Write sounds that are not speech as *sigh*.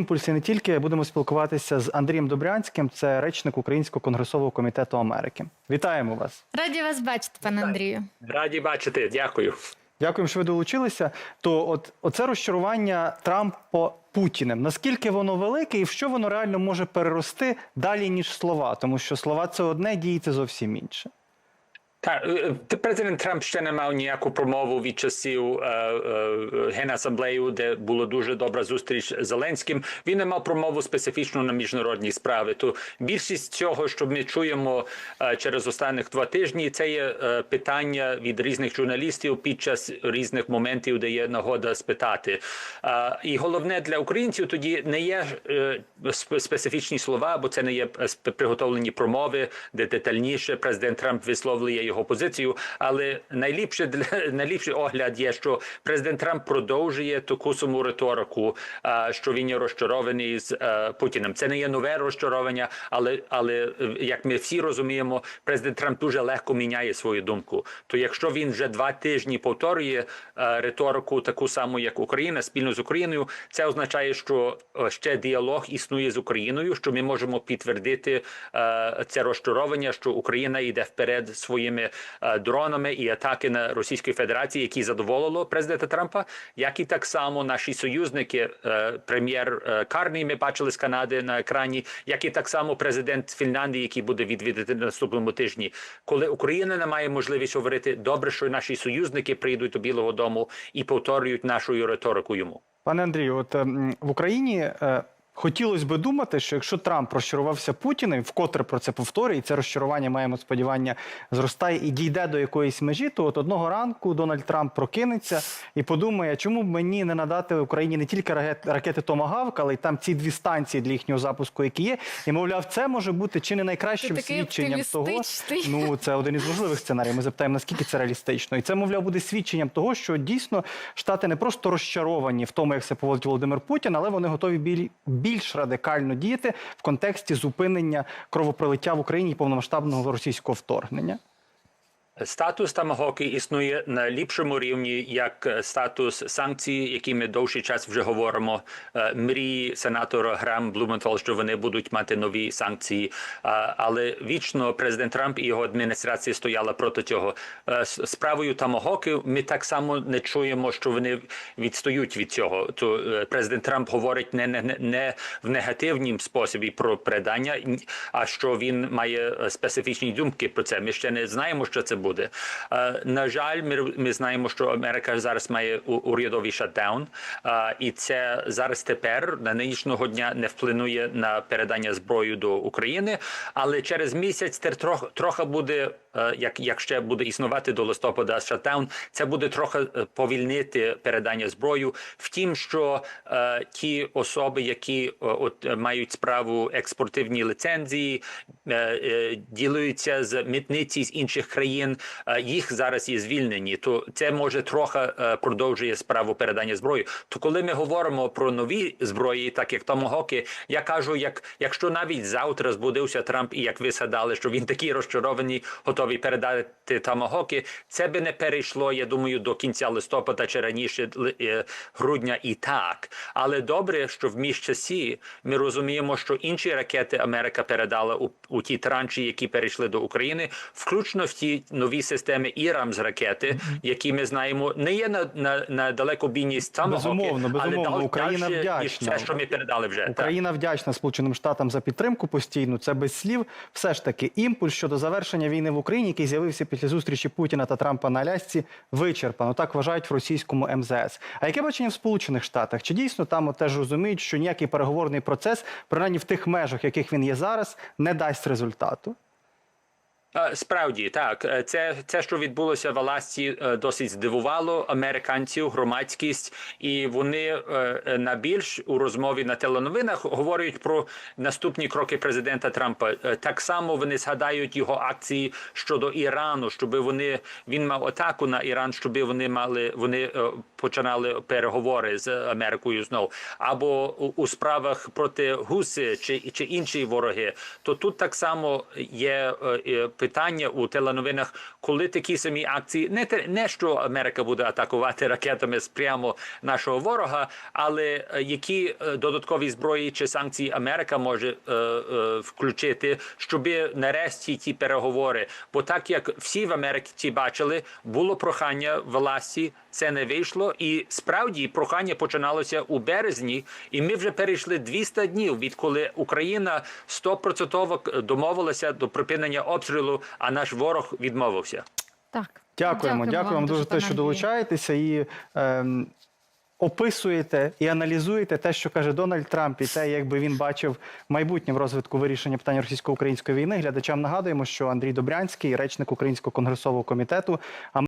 імпульсі не тільки будемо спілкуватися з Андрієм Добрянським, це речник Українського конгресового комітету Америки. Вітаємо вас. Раді вас бачити, пане Андрію. Раді бачити, дякую. Дякуємо, що ви долучилися. То, от оце розчарування Трампа Путіним. Наскільки воно велике, і в що воно реально може перерости далі ніж слова? Тому що слова це одне, дії це зовсім інше. Е, президент Трамп ще не мав ніяку промову від часів е, е, генасамблею, де була дуже добра зустріч з Зеленським. Він не мав промову специфічно на міжнародні справи. То більшість цього, що ми чуємо е, через останніх два тижні, це є е, питання від різних журналістів під час різних моментів, де є нагода спитати. Е, і головне для українців тоді не є е, специфічні слова, бо це не є приготовлені промови, де детальніше президент Трамп висловлює його позицію. Але найліпше для *laughs* найліпший огляд є, що президент Трамп продовжує таку саму риторику, що він є розчарований з е, Путіним. Це не є нове розчарування, але але е, як ми всі розуміємо, президент Трамп дуже легко міняє свою думку. То якщо він вже два тижні повторює е, риторику, таку саму, як Україна, спільно з Україною, це означає, що е, ще діалог існує з Україною, що ми можемо підтвердити е, це розчарування, що Україна йде вперед своїми е, дронами і атаки на Російської Федерації, які задоволило президента Трампа, як і так само наші союзники, е, прем'єр е, Карний, ми бачили з Канади на екрані, як і так само президент Фінляндії, який буде відвідати на наступному тижні. Коли Україна не має можливість говорити, добре, що наші союзники прийдуть до Білого Дому і повторюють нашу риторику йому. Пане Андрію, от ем, в Україні хотілося би думати, що якщо Трамп розчарувався Путіним, вкотре про це повторює, і це розчарування маємо сподівання зростає і дійде до якоїсь межі, то от одного ранку Дональд Трамп прокинеться і подумає, чому б мені не надати Україні не тільки ракет- ракети Томагавк, але й там ці дві станції для їхнього запуску, які є. І мовляв, це може бути чи не найкращим Ти свідченням того. Ну це один із можливих сценаріїв. Ми запитаємо, наскільки це реалістично, і це мовляв буде свідченням того, що дійсно штати не просто розчаровані в тому, як себе поводить Володимир Путін, але вони готові біль, більш радикально діяти в контексті зупинення кровопролиття в Україні і повномасштабного російського вторгнення. Статус Тамагоки існує на ліпшому рівні, як е, статус санкцій, які ми довший час вже говоримо. Е, Мрії сенатора Грам Блументал, що вони будуть мати нові санкції. Але вічно президент Трамп і його адміністрація стояла проти цього. Е, Справою Тамагоки ми так само не чуємо, що вони відстають від цього. То е, президент Трамп говорить не, не, не- в негативнім способі про передання, а що він має е, специфічні думки про це. Ми ще не знаємо, що це буде. Е, На жаль, ми, ми знаємо, що Америка зараз має урядовий шатдаун, е, і це зараз тепер на нинішнього дня не вплинує на передання зброї до України. Але через місяць це трохи трохи буде. е, Як, як ще буде існувати до листопада шатдаун, це буде трохи повільнити передання зброю. Втім, що е, ті особи, які от мають справу експортивні ліцензії, е, е, ділюються з митниці з інших країн, їх зараз є звільнені. То це може трохи е, продовжує справу передання зброї. То коли ми говоримо про нові зброї, так як Томагоки, я кажу, як якщо навіть завтра збудився Трамп, і як ви згадали, що він такий розчарований, готовий передати Томагоки, це би не перейшло. Я думаю, до кінця листопада чи раніше е, грудня і так. Але добре, що в міжчасі ми розуміємо, що інші ракети Америка передала у, у ті транші, які перейшли до України, включно в ті нові системи ІРАМ з ракети, які ми знаємо, не є на, на, на далекобійність Томагоки, Безумовно, безумовно. але дал- Україна дальше, вдячна. все, що ми передали вже. Так. Україна вдячна Сполученим Штатам за підтримку постійну. Це без слів. Все ж таки, імпульс щодо завершення війни в Україні, який з'явився після зустрічі Путіна та Трампа на Алясці, вичерпано. Так вважають в російському МЗС. А яке бачення в Сполучених Штатах? Чи дійсно там теж розуміють, що ніякий переговорний процес, принаймні в тих межах, яких він є зараз, не дасть результату? Справді так, Е, це, це що відбулося в Аласці, е, досить здивувало американців, громадськість, і вони е, на більш у розмові на теленовинах говорять про наступні кроки президента Трампа. Так само вони згадають його акції щодо Ірану, щоб вони він мав атаку на Іран, щоб вони мали вони починали переговори з Америкою знов, або у, справах проти Гуси чи, чи інші вороги. То тут так само є питання у теленовинах, коли такі самі акції, не те, не що Америка буде атакувати ракетами прямо нашого ворога, але е, які е, додаткові зброї чи санкції Америка може е, е, включити, щоб нарешті ті переговори. Бо так як всі в Америці бачили, було прохання власті, це не вийшло, і справді прохання починалося у березні, і ми вже перейшли 200 днів, відколи Україна 100% домовилася до припинення обстрілу, а наш ворог відмовився. Так. Дякуємо, дякуємо вам дуже за те, що долучаєтеся і ем, описуєте і аналізуєте те, що каже Дональд Трамп, і те, як би він бачив майбутнє в розвитку вирішення питання російсько-української війни. Глядачам нагадуємо, що Андрій Добрянський, речник Українського конгресового комітету.